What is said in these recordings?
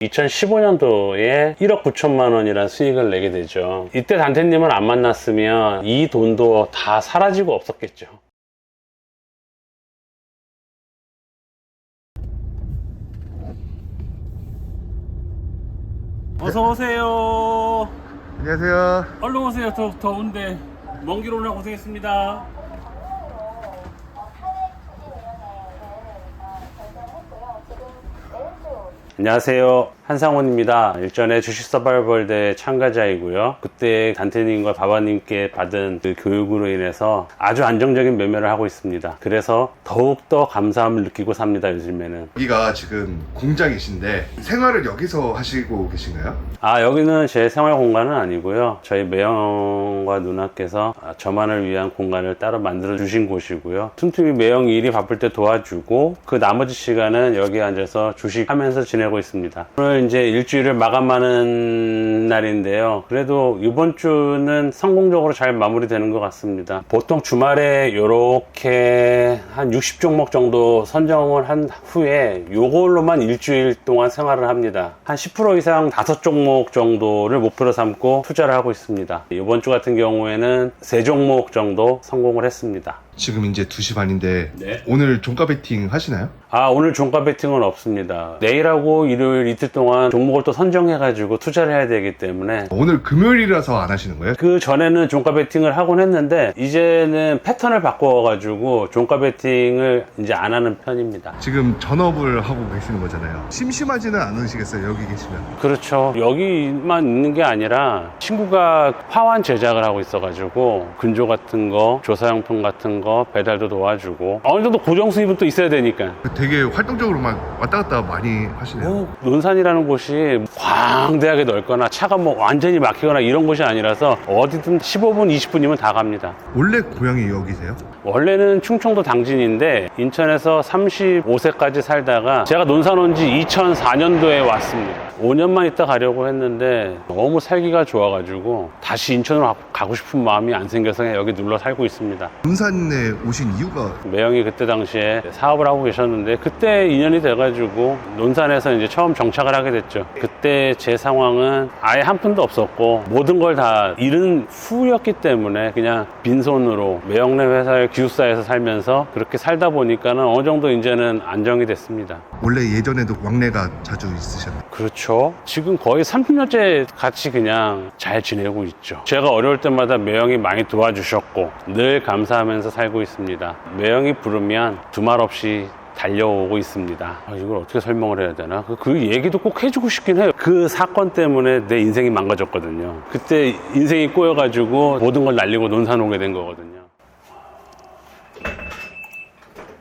2015년도에 1억 9천만 원이라는 수익을 내게 되죠. 이때 단테님을 안 만났으면 이 돈도 다 사라지고 없었겠죠. 어서 오세요. 안녕하세요. 얼른 오세요. 더 더운데 먼 길 오느라 고생했습니다. 안녕하세요. 한상원입니다. 일전에 주식 서바이벌대 참가자이고요. 그때 단테님과 바바님께 받은 그 교육으로 인해서 아주 안정적인 매매를 하고 있습니다. 그래서 더욱더 감사함을 느끼고 삽니다, 요즘에는. 여기가 지금 공장이신데 생활을 여기서 하시고 계신가요? 아, 여기는 제 생활 공간은 아니고요. 저희 매형과 누나께서 아, 저만을 위한 공간을 따로 만들어 주신 곳이고요. 틈틈이 매형이 일이 바쁠 때 도와주고 그 나머지 시간은 여기 앉아서 주식하면서 지내고 있습니다. 오늘 이제 일주일을 마감하는 날인데요. 그래도 이번 주는 성공적으로 잘 마무리되는 것 같습니다. 보통 주말에 이렇게 한 60종목 정도 선정을 한 후에 이걸로만 일주일 동안 생활을 합니다. 한 10% 이상 5종목 정도를 목표로 삼고 투자를 하고 있습니다. 이번 주 같은 경우에는 3종목 정도 성공을 했습니다. 지금 이제 2시 반인데 네. 오늘 종가 베팅 하시나요? 아, 오늘 종가 베팅은 없습니다. 내일하고 일요일 이틀 동안 종목을 또 선정해 가지고 투자를 해야 되기 때문에 오늘 금요일이라서 안 하시는 거예요? 그 전에는 종가 베팅을 하곤 했는데 이제는 패턴을 바꿔 가지고 종가 베팅을 이제 안 하는 편입니다. 지금 전업을 하고 계시는 거잖아요. 심심하지는 않으시겠어요? 여기 계시면. 그렇죠. 여기만 있는 게 아니라 친구가 화환 제작을 하고 있어 가지고 근조 같은 거, 조사용품 같은 거 배달도 도와주고 어느 정도 고정 수입은 또 있어야 되니까. 되게 활동적으로 막 왔다 갔다 많이 하시네요. 뭐 논산이라는 곳이 광대하게 넓거나 차가 뭐 완전히 막히거나 이런 곳이 아니라서 어디든 15분, 20분이면 다 갑니다. 원래 고향이 여기세요? 원래는 충청도 당진인데 인천에서 35세까지 살다가 제가 논산 온 지 2004년도에 왔습니다. 5년만 있다 가려고 했는데 너무 살기가 좋아가지고 다시 인천으로 가- 가고 싶은 마음이 안 생겨서 그냥 여기 눌러 살고 있습니다. 군산에 오신 이유가 매형이 그때 당시에 사업을 하고 계셨는데 그때 인연이 돼가지고 논산에서 이제 처음 정착을 하게 됐죠. 그때 제 상황은 아예 한 푼도 없었고 모든 걸 다 잃은 후였기 때문에 그냥 빈손으로 매형네 회사의 기숙사에서 살면서 그렇게 살다 보니까는 어느 정도 이제는 안정이 됐습니다. 원래 예전에도 왕래가 자주 있으셨나요? 그렇죠. 지금 거의 30년째 같이 그냥 잘 지내고 있죠. 제가 어려울 때마다 매형이 많이 도와주셨고 늘 감사하면서 살고 있습니다. 매형이 부르면 두말 없이 달려오고 있습니다. 아, 이걸 어떻게 설명을 해야 되나? 그, 그 얘기도 꼭 해주고 싶긴 해요. 그 사건 때문에 내 인생이 망가졌거든요. 그때 인생이 꼬여가지고 모든 걸 날리고 논산 오게 된 거거든요.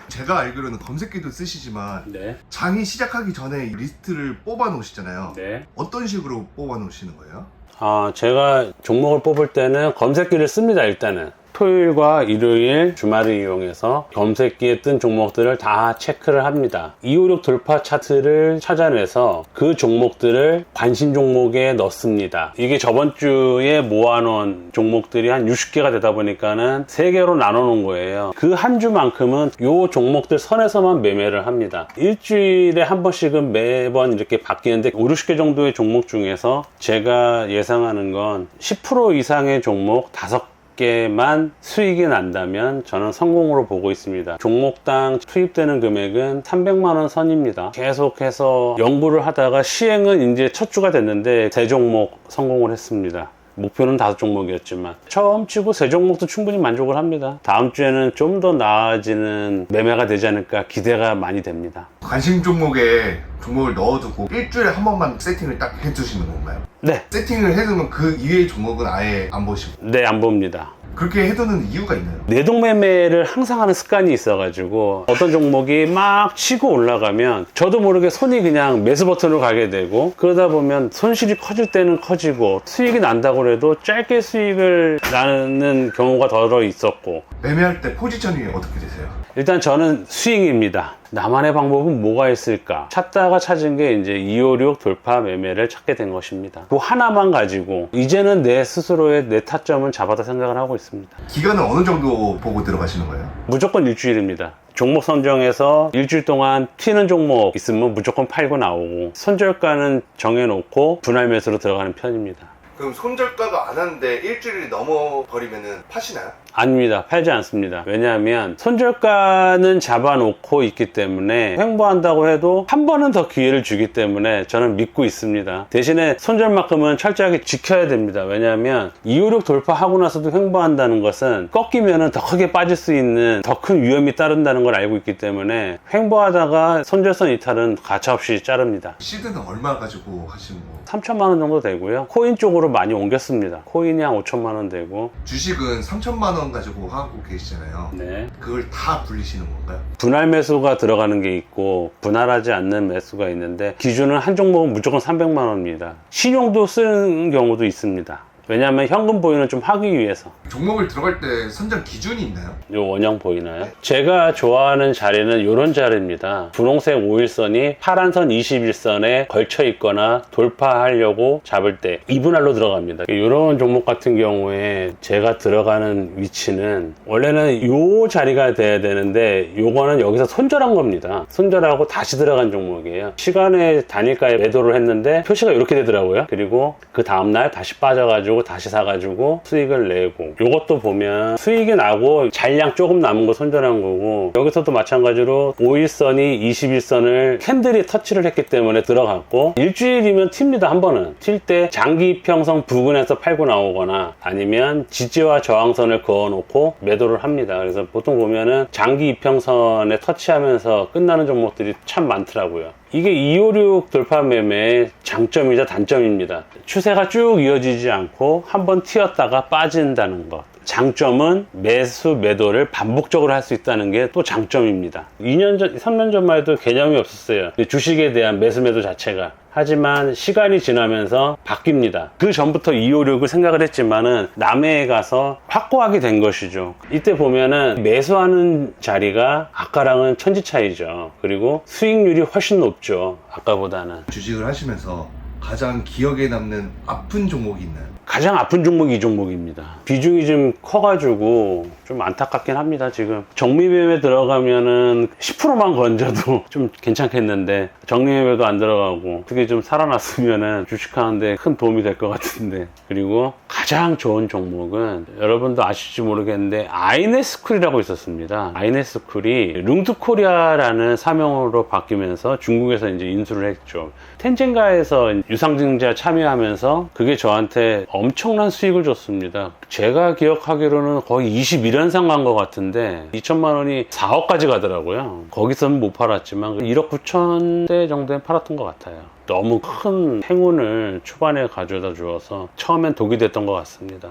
제가 알기로는 검색기도 쓰시지만 네. 장이 시작하기 전에 리스트를 뽑아 놓으시잖아요. 네. 어떤 식으로 뽑아 놓으시는 거예요? 아, 제가 종목을 뽑을 때는 검색기를 씁니다, 일단은. 토요일과 일요일 주말을 이용해서 검색기에 뜬 종목들을 다 체크를 합니다. 256 돌파 차트를 찾아내서 그 종목들을 관심 종목에 넣습니다. 이게 저번 주에 모아놓은 종목들이 한 60개가 되다 보니까는 3개로 나눠놓은 거예요. 그 한 주만큼은 요 종목들 선에서만 매매를 합니다. 일주일에 한 번씩은 매번 이렇게 바뀌는데 5, 60개 정도의 종목 중에서 제가 예상하는 건 10% 이상의 종목 5 개만 수익이 난다면 저는 성공으로 보고 있습니다. 종목당 투입되는 금액은 300만원 선입니다. 계속해서 연구를 하다가 시행은 이제 첫 주가 됐는데 세 종목 성공을 했습니다. 목표는 다섯 종목이었지만 처음 치고 세 종목도 충분히 만족을 합니다. 다음 주에는 좀 더 나아지는 매매가 되지 않을까 기대가 많이 됩니다. 관심 종목에 종목을 넣어두고 일주일에 한 번만 세팅을 딱 해주시는 건가요? 네, 세팅을 해두면 그 이외의 종목은 아예 안 보시고 네 안 봅니다. 그렇게 해두는 이유가 있나요? 내동매매를 항상 하는 습관이 있어가지고 어떤 종목이 막 치고 올라가면 저도 모르게 손이 그냥 매수 버튼으로 가게 되고 그러다 보면 손실이 커질 때는 커지고 수익이 난다고 해도 짧게 수익을 나는 경우가 더러 있었고 매매할 때 포지션이 어떻게 되세요? 일단 저는 스윙입니다. 나만의 방법은 뭐가 있을까? 찾다가 찾은 게 이제 256 돌파 매매를 찾게 된 것입니다. 그 하나만 가지고 이제는 내 스스로의 내 타점은 잡았다 생각을 하고 있습니다. 기간은 어느 정도 보고 들어가시는 거예요? 무조건 일주일입니다. 종목 선정해서 일주일 동안 튀는 종목 있으면 무조건 팔고 나오고 손절가는 정해놓고 분할 매수로 들어가는 편입니다. 그럼 손절가가 안 하는데 일주일이 넘어 버리면은 파시나요? 아닙니다. 팔지 않습니다. 왜냐하면 손절가는 잡아놓고 있기 때문에 횡보한다고 해도 한 번은 더 기회를 주기 때문에 저는 믿고 있습니다. 대신에 손절만큼은 철저하게 지켜야 됩니다. 왜냐하면 256 돌파하고 나서도 횡보한다는 것은 꺾이면은 더 크게 빠질 수 있는 더 큰 위험이 따른다는 걸 알고 있기 때문에 횡보하다가 손절선 이탈은 가차없이 자릅니다. 시드는 얼마 가지고 하시는 거? 3천만 원 정도 되고요. 코인 쪽으로 많이 옮겼습니다. 코인이 한 5천만 원 되고 주식은 3천만 원 가지고 하고 계시잖아요. 네. 그걸 다 불리시는 건가요? 분할 매수가 들어가는 게 있고 분할하지 않는 매수가 있는데 기준은 한 종목은 무조건 300만 원입니다. 신용도 쓰는 경우도 있습니다. 왜냐하면 현금 보유는 좀 하기 위해서. 종목을 들어갈 때 선정 기준이 있나요? 요 원형 보이나요? 제가 좋아하는 자리는 이런 자리입니다. 분홍색 5일선이 파란 선 21선에 걸쳐 있거나 돌파하려고 잡을 때 이분할로 들어갑니다. 이런 종목 같은 경우에 제가 들어가는 위치는 원래는 요 자리가 돼야 되는데 요거는 여기서 손절한 겁니다. 손절하고 다시 들어간 종목이에요. 시간의 단일가에 매도를 했는데 표시가 이렇게 되더라고요. 그리고 그 다음날 다시 빠져가지고 다시 사가지고 수익을 내고. 요것도 보면 수익이 나고 잔량 조금 남은 거 손절한 거고 여기서도 마찬가지로 5일선이 21선을 캔들이 터치를 했기 때문에 들어갔고 일주일이면 튑니다 한 번은. 튈 때 장기 평성 부근에서 팔고 나오거나 아니면 지지와 저항선을 그어놓고 매도를 합니다. 그래서 보통 보면은 장기 이평선에 터치하면서 끝나는 종목들이 참 많더라고요 이게 256 돌파 매매의 장점이자 단점입니다. 추세가 쭉 이어지지 않고 한번 튀었다가 빠진다는 것. 장점은 매수 매도를 반복적으로 할 수 있다는 게 또 장점입니다. 2년 전, 3년 전만 해도 개념이 없었어요. 주식에 대한 매수 매도 자체가. 하지만 시간이 지나면서 바뀝니다. 그 전부터 256을 생각을 했지만은 남해에 가서 확고하게 된 것이죠. 이때 보면은 매수하는 자리가 아까랑은 천지 차이죠. 그리고 수익률이 훨씬 높죠. 아까보다는. 주식을 하시면서 가장 기억에 남는 아픈 종목이 있나요? 가장 아픈 종목이 이 종목입니다. 비중이 좀 커가지고 좀 안타깝긴 합니다, 지금. 정리매매 들어가면은 10%만 건져도 좀 괜찮겠는데, 정리매매도 안 들어가고, 그게 좀 살아났으면은 주식하는데 큰 도움이 될 것 같은데. 그리고 가장 좋은 종목은 여러분도 아실지 모르겠는데, 아이네스쿨이라고 있었습니다. 아이네스쿨이 룽투코리아라는 사명으로 바뀌면서 중국에서 이제 인수를 했죠. 텐젠가에서 유상증자 참여하면서 그게 저한테 엄청난 수익을 줬습니다. 제가 기억하기로는 거의 21연상 간 것 같은데 2천만 원이 4억까지 가더라고요. 거기서는 못 팔았지만 1억 9천 대 정도에 팔았던 것 같아요. 너무 큰 행운을 초반에 가져다 주어서 처음엔 독이 됐던 것 같습니다.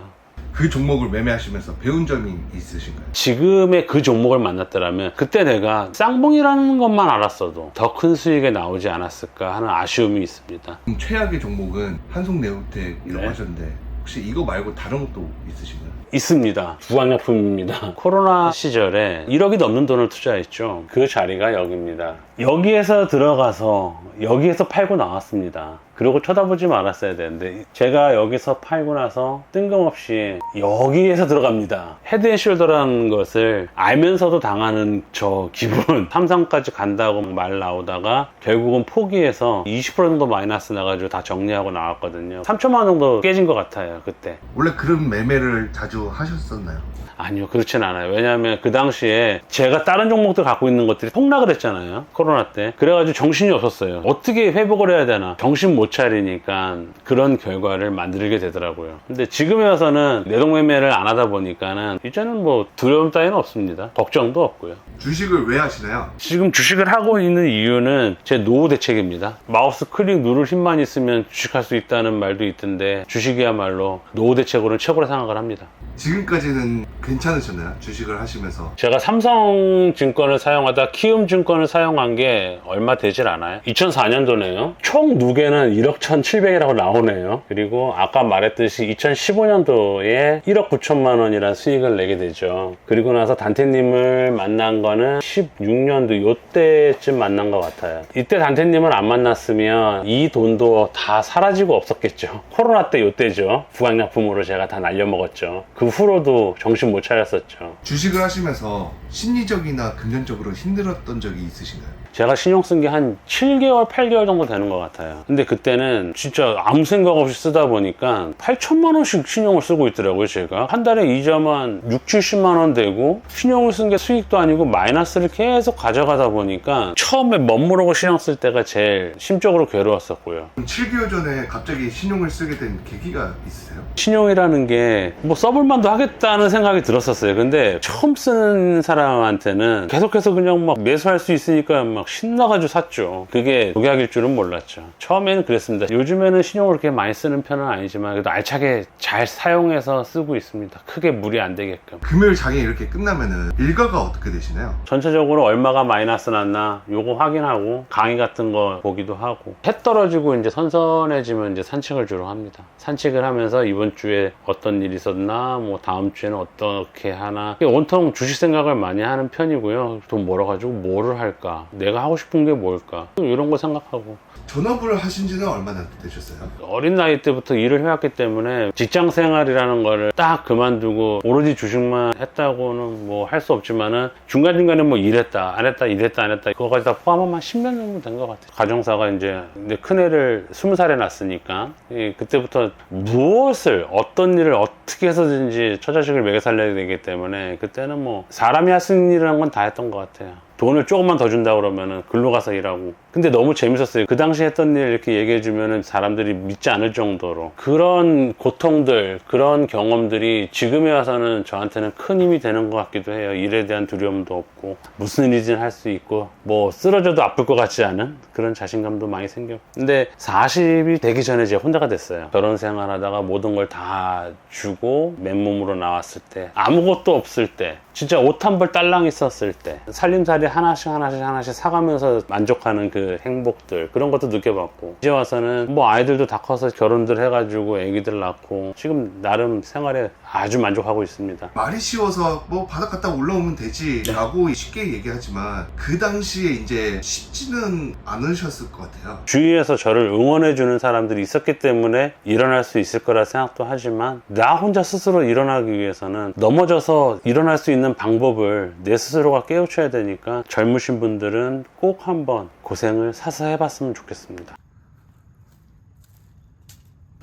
그 종목을 매매하시면서 배운 점이 있으신가요? 지금의 그 종목을 만났더라면 그때 내가 쌍봉이라는 것만 알았어도 더 큰 수익이 나오지 않았을까 하는 아쉬움이 있습니다. 그럼 최악의 종목은 한송네오텍이라고 네. 하셨는데 혹시 이거 말고 다른 것도 있으신가요? 있습니다. 부강약품입니다. 코로나 시절에 1억이 넘는 돈을 투자했죠. 그 자리가 여기입니다. 여기에서 들어가서 여기에서 팔고 나왔습니다. 그리고 쳐다보지 말았어야 되는데 제가 여기서 팔고 나서 뜬금없이 여기에서 들어갑니다. 헤드앤숄더라는 것을 알면서도 당하는 저 기분 삼성까지 간다고 말 나오다가 결국은 포기해서 20% 정도 마이너스 나가지고 다 정리하고 나왔거든요. 3천만 원 정도 깨진 것 같아요 그때. 원래 그런 매매를 자주 하셨었나요? 아니요, 그렇진 않아요. 왜냐하면 그 당시에 제가 다른 종목들 갖고 있는 것들이 폭락을 했잖아요. 코로나 때. 그래가지고 정신이 없었어요. 어떻게 회복을 해야 되나. 정신 못 차리니까 그런 결과를 만들게 되더라고요. 근데 지금에 와서는 내동매매를 안 하다 보니까는 이제는 뭐 두려움 따위는 없습니다. 걱정도 없고요. 주식을 왜 하시나요? 지금 주식을 하고 있는 이유는 제 노후 대책입니다. 마우스 클릭 누를 힘만 있으면 주식할 수 있다는 말도 있던데 주식이야말로 노후 대책으로는 최고로 생각을 합니다. 지금까지는 괜찮으셨나요? 주식을 하시면서 제가 삼성증권을 사용하다 키움증권을 사용한 게 얼마 되질 않아요. 2004년도네요. 총 누계는 1억 1,700이라고 나오네요. 그리고 아까 말했듯이 2015년도에 1억 9천만 원이라는 수익을 내게 되죠. 그리고 나서 단테님을 만난 거는 16년도 요때쯤 만난 것 같아요. 이때 단테님을 안 만났으면 이 돈도 다 사라지고 없었겠죠. 코로나 때 요때죠. 부강약품으로 제가 다 날려먹었죠. 그 후로도 정신 못 차렸었죠. 주식을 하시면서 심리적이나 금전적으로 힘들었던 적이 있으신가요? 제가 신용 쓴 게 한 7개월, 8개월 정도 되는 것 같아요. 근데 그때는 진짜 아무 생각 없이 쓰다 보니까 8천만 원씩 신용을 쓰고 있더라고요, 제가. 한 달에 이자만 6, 70만 원 되고 신용을 쓴 게 수익도 아니고 마이너스를 계속 가져가다 보니까 처음에 멋모르고 신용 쓸 때가 제일 심적으로 괴로웠었고요. 그럼 7개월 전에 갑자기 신용을 쓰게 된 계기가 있으세요? 신용이라는 게 뭐 써볼만도 하겠다는 생각이 들었었어요. 근데 처음 쓰는 사람한테는 계속해서 그냥 막 매수할 수 있으니까 막 신나가지고 샀죠. 그게 독약일 줄은 몰랐죠. 처음에는 그랬습니다. 요즘에는 신용을 그렇게 많이 쓰는 편은 아니지만 그래도 알차게 잘 사용해서 쓰고 있습니다. 크게 무리 안 되게끔. 금요일 장이 이렇게 끝나면은 일과가 어떻게 되시나요? 전체적으로 얼마가 마이너스 났나 요거 확인하고 강의 같은 거 보기도 하고 해 떨어지고 이제 선선해지면 이제 산책을 주로 합니다. 산책을 하면서 이번 주에 어떤 일이 있었나 뭐 다음 주에는 어떻게 하나 온통 주식 생각을 많이 하는 편이고요. 돈 벌어가지고 뭐를 할까 내가 하고 싶은 게 뭘까? 이런 거 생각하고. 전업을 하신 지는 얼마나 되셨어요? 어린 나이 때부터 일을 해왔기 때문에 직장 생활이라는 거를 딱 그만두고 오로지 주식만 했다고는 뭐 할 수 없지만은 중간중간에 뭐 일했다 안 했다 일했다 안 했다 그거까지 다 포함하면 한 10년 정도 된 것 같아요. 가정사가 이제 내 큰애를 20살에 낳았으니까. 예, 그때부터 무엇을 어떤 일을 어떻게 해서든지 처자식을 먹여 살려야 되기 때문에 그때는 뭐 사람이 할 수 있는 일이라는 건 다 했던 것 같아요 돈을 조금만 더 준다 그러면은 글로 가서 일하고. 근데 너무 재밌었어요. 그 당시 했던 일 이렇게 얘기해 주면은 사람들이 믿지 않을 정도로. 그런 고통들 그런 경험들이 지금에 와서는 저한테는 큰 힘이 되는 것 같기도 해요. 일에 대한 두려움도 없고. 무슨 일이든 할 수 있고 뭐 쓰러져도 아플 것 같지 않은 그런 자신감도 많이 생겼고 근데 40이 되기 전에 제가 혼자가 됐어요. 결혼 생활하다가 모든 걸 다 주고 맨몸으로 나왔을 때 아무것도 없을 때 진짜 옷 한 벌 딸랑 있었을 때 살림살이 하나씩 하나씩 하나씩 사가면서 만족하는 그 행복들 그런 것도 느껴봤고 이제 와서는 뭐 아이들도 다 커서 결혼들 해가지고 애기들 낳고 지금 나름 생활에 아주 만족하고 있습니다. 말이 쉬워서 뭐 바닥 갔다 올라오면 되지 라고 쉽게 얘기하지만 그 당시에 이제 쉽지는 않으셨을 것 같아요. 주위에서 저를 응원해주는 사람들이 있었기 때문에 일어날 수 있을 거라 생각도 하지만 나 혼자 스스로 일어나기 위해서는 넘어져서 일어날 수 있는 방법을 내 스스로가 깨우쳐야 되니까 젊으신 분들은 꼭 한번 고생을 사서 해봤으면 좋겠습니다.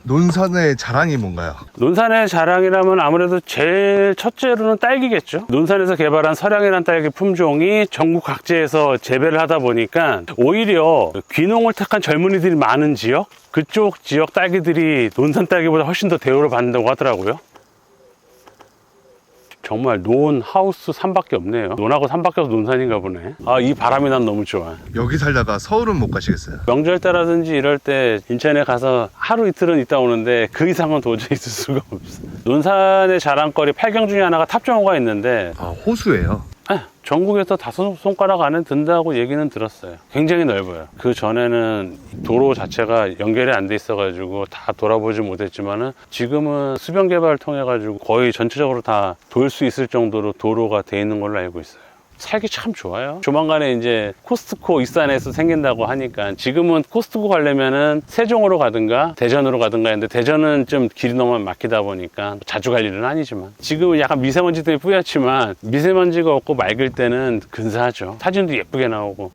논산의 자랑이 뭔가요? 논산의 자랑이라면 아무래도 제일 첫째로는 딸기겠죠. 논산에서 개발한 서량이라는 딸기 품종이 전국 각지에서 재배를 하다 보니까 오히려 귀농을 택한 젊은이들이 많은 지역, 그쪽 지역 딸기들이 논산 딸기보다 훨씬 더 대우를 받는다고 하더라고요. 정말 논 하우스 산밖에 없네요. 논하고 산밖에 없어 논산인가 보네. 아, 이 바람이 난 너무 좋아. 여기 살다가 서울은 못 가시겠어요? 명절 때라든지 이럴 때 인천에 가서 하루 이틀은 있다 오는데 그 이상은 도저히 있을 수가 없어. 논산의 자랑거리 8경 중에 하나가 탑정호가 있는데 아 호수예요 아, 전국에서 다섯 손가락 안에 든다고 얘기는 들었어요. 굉장히 넓어요. 그 전에는 도로 자체가 연결이 안 돼 있어가지고 다 돌아보지 못했지만은 지금은 수변 개발을 통해 가지고 거의 전체적으로 다 돌 수 있을 정도로 도로가 돼 있는 걸로 알고 있어요. 살기 참 좋아요. 조만간에 이제 코스트코 익산에서 생긴다고 하니까 지금은 코스트코 가려면은 세종으로 가든가 대전으로 가든가 했는데 대전은 좀 길이 너무 막히다 보니까 자주 갈 일은 아니지만 지금은 약간 미세먼지 때문에 뿌옇지만 미세먼지가 없고 맑을 때는 근사하죠. 사진도 예쁘게 나오고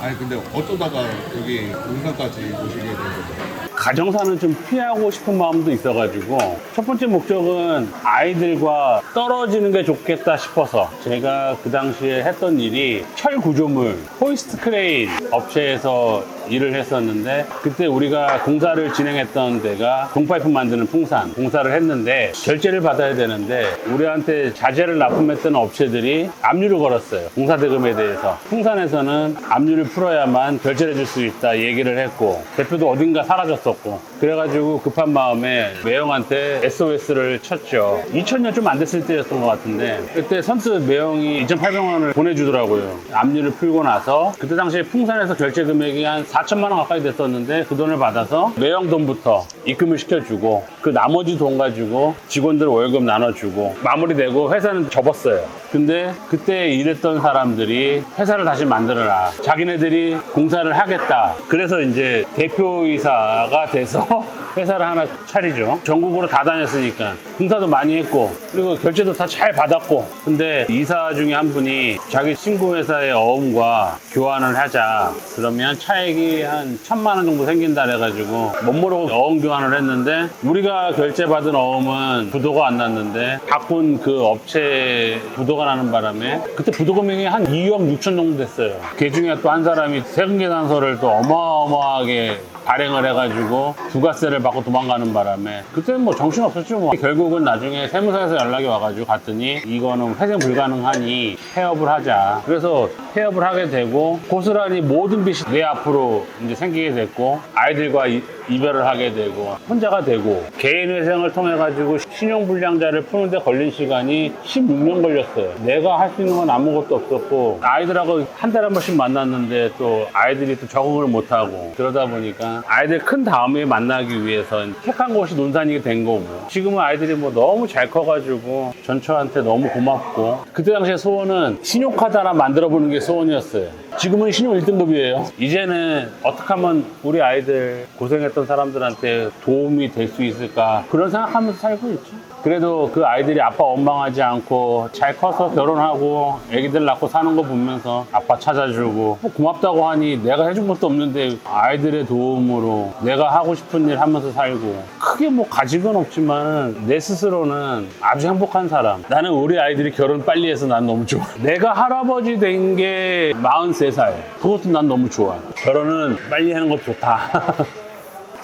아니 근데 어쩌다가 여기 논산까지 오시게 된 거죠? 가정사는 좀 피하고 싶은 마음도 있어가지고 첫 번째 목적은 아이들과 떨어지는 게 좋겠다 싶어서 제가 그 당시에 했던 일이 철 구조물 호이스트 크레인 업체에서 일을 했었는데 그때 우리가 공사를 진행했던 데가 동파이프 만드는 풍산 공사를 했는데 결제를 받아야 되는데 우리한테 자재를 납품했던 업체들이 압류를 걸었어요. 공사 대금에 대해서. 풍산에서는 압류를 풀어야만 결제를 해줄 수 있다 얘기를 했고 대표도 어딘가 사라졌었고 그래가지고 급한 마음에 매형한테 SOS를 쳤죠. 2000년 좀 안 됐을 때였던 것 같은데 그때 선뜻 매형이 2,800만 원을 보내주더라고요. 압류를 풀고 나서 그때 당시에 풍산에서 결제 금액이 한 4천만 원 가까이 됐었는데 그 돈을 받아서 매형 돈부터 입금을 시켜주고 그 나머지 돈 가지고 직원들 월급 나눠주고 마무리되고 회사는 접었어요. 근데 그때 일했던 사람들이 회사를 다시 만들어라. 자기네들이 공사를 하겠다. 그래서 이제 대표이사가 돼서 회사를 하나 차리죠. 전국으로 다 다녔으니까 공사도 많이 했고 그리고 결제도 다 잘 받았고 근데 이사 중에 한 분이 자기 친구 회사의 어음과 교환을 하자 그러면 차액이 한 천만 원 정도 생긴다 그래가지고 못 모르고 어음 교환을 했는데 우리가 결제받은 어음은 부도가 안 났는데 바꾼 그 업체 부도가 나는 바람에 그때 부도 금액이 한 2억 6천 정도 됐어요. 그 중에 또 한 사람이 세금 계산서를 또 어마어마하게 발행을 해가지고 부가세를 받고 도망가는 바람에 그때는 뭐 정신 없었죠 뭐. 결국은 나중에 세무사에서 연락이 와가지고 갔더니 이거는 회생 불가능하니 폐업을 하자. 그래서 폐업을 하게 되고 고스란히 모든 빚이 내 앞으로 이제 생기게 됐고 아이들과 이, 이별을 하게 되고 혼자가 되고 개인 회생을 통해 가지고 신용불량자를 푸는데 걸린 시간이 16년 걸렸어요. 내가 할 수 있는 건 아무것도 없었고 아이들하고 한 달에 한 번씩 만났는데 또 아이들이 또 적응을 못하고 그러다 보니까 아이들 큰 다음에 만나기 위해서 택한 곳이 논산이 된 거고 지금은 아이들이 뭐 너무 잘 커가지고 전처한테 너무 고맙고 그때 당시에 소원은 신용카드 하나 만들어 보는 게 소원이었어요 지금은 신용 1등급이에요. 이제는 어떻게 하면 우리 아이들 고생했던 사람들한테 도움이 될 수 있을까? 그런 생각하면서 살고 있죠 그래도 그 아이들이 아빠 원망하지 않고 잘 커서 결혼하고 애기들 낳고 사는 거 보면서 아빠 찾아주고 뭐 고맙다고 하니 내가 해준 것도 없는데 아이들의 도움으로 내가 하고 싶은 일 하면서 살고 크게 뭐 가직은 없지만 내 스스로는 아주 행복한 사람. 나는 우리 아이들이 결혼 빨리 해서 난 너무 좋아. 내가 할아버지 된 게 43살. 그것도 난 너무 좋아. 결혼은 빨리 하는 것도 좋다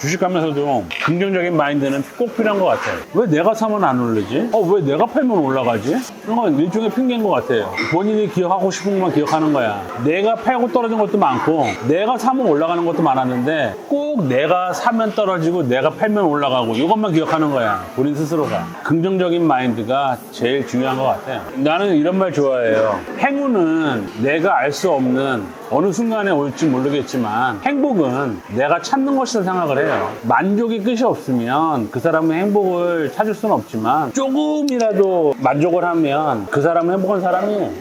주식하면서도 긍정적인 마인드는 꼭 필요한 것 같아요. 왜 내가 사면 안 오르지? 어, 왜 내가 팔면 올라가지? 이런 건 일종의 핑계인 것 같아요. 본인이 기억하고 싶은 것만 기억하는 거야. 내가 팔고 떨어진 것도 많고, 내가 사면 올라가는 것도 많았는데, 꼭 내가 사면 떨어지고, 내가 팔면 올라가고, 이것만 기억하는 거야. 본인 스스로가. 긍정적인 마인드가 제일 중요한 것 같아요. 나는 이런 말 좋아해요. 행운은 내가 알 수 없는 어느 순간에 올지 모르겠지만 행복은 내가 찾는 것이라 생각을 해요. 만족이 끝이 없으면 그 사람의 행복을 찾을 수는 없지만 조금이라도 만족을 하면 그 사람은 행복한 사람이에요.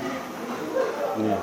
네.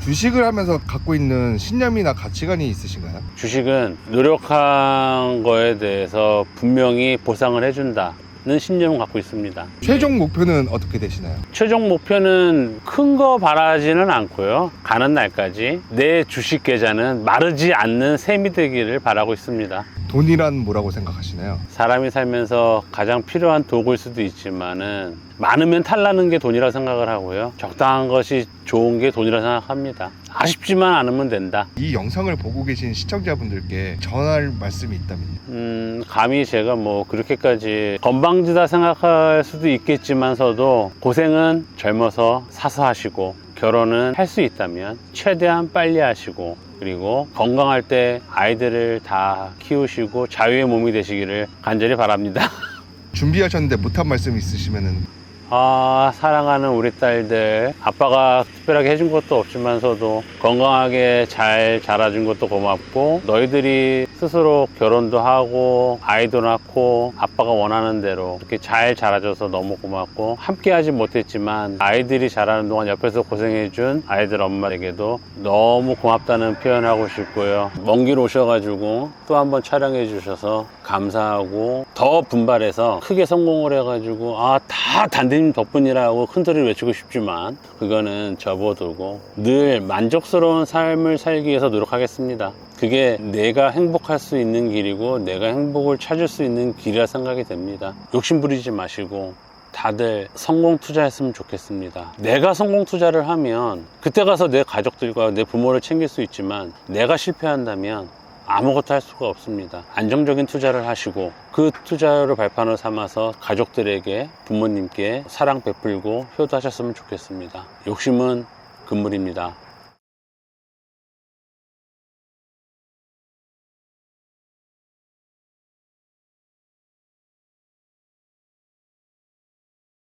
주식을 하면서 갖고 있는 신념이나 가치관이 있으신가요? 주식은 노력한 거에 대해서 분명히 보상을 해준다는 신념을 갖고 있습니다. 최종 목표는 어떻게 되시나요? 최종 목표는 큰 거 바라지는 않고요. 가는 날까지 내 주식 계좌는 마르지 않는 셈이 되기를 바라고 있습니다. 돈이란 뭐라고 생각하시나요? 사람이 살면서 가장 필요한 도구일 수도 있지만은 많으면 탈나는 게 돈이라 생각을 하고요. 적당한 것이 좋은 게 돈이라 생각합니다. 아쉽지만 않으면 된다. 이 영상을 보고 계신 시청자분들께 전할 말씀이 있다면 음, 감히 제가 뭐 그렇게까지 건방지다 생각할 수도 있겠지만서도 고생은 젊어서 사서 하시고 결혼은 할 수 있다면 최대한 빨리 하시고 그리고 건강할 때 아이들을 다 키우시고 자유의 몸이 되시기를 간절히 바랍니다. 준비하셨는데 못한 말씀 있으시면은 아, 사랑하는 우리 딸들. 아빠가 특별하게 해준 것도 없지만서도 건강하게 잘 자라준 것도 고맙고, 너희들이 스스로 결혼도 하고, 아이도 낳고, 아빠가 원하는 대로 이렇게 잘 자라줘서 너무 고맙고, 함께 하지 못했지만, 아이들이 자라는 동안 옆에서 고생해준 아이들 엄마에게도 너무 고맙다는 표현하고 싶고요. 먼 길 오셔가지고 또 한번 촬영해 주셔서 감사하고, 더 분발해서 크게 성공을 해가지고, 아, 다 단대님 덕분이라고 큰 소리를 외치고 싶지만, 그거는 접어두고, 늘 만족스러운 삶을 살기 위해서 노력하겠습니다. 그게 내가 행복할 수 있는 길이고, 내가 행복을 찾을 수 있는 길이라 생각이 됩니다. 욕심 부리지 마시고, 다들 성공 투자했으면 좋겠습니다. 내가 성공 투자를 하면 그때 가서 내 가족들과 내 부모를 챙길 수 있지만 내가 실패한다면 아무것도 할 수가 없습니다. 안정적인 투자를 하시고 그 투자를 발판을 삼아서 가족들에게 부모님께 사랑 베풀고 효도하셨으면 좋겠습니다. 욕심은 금물입니다.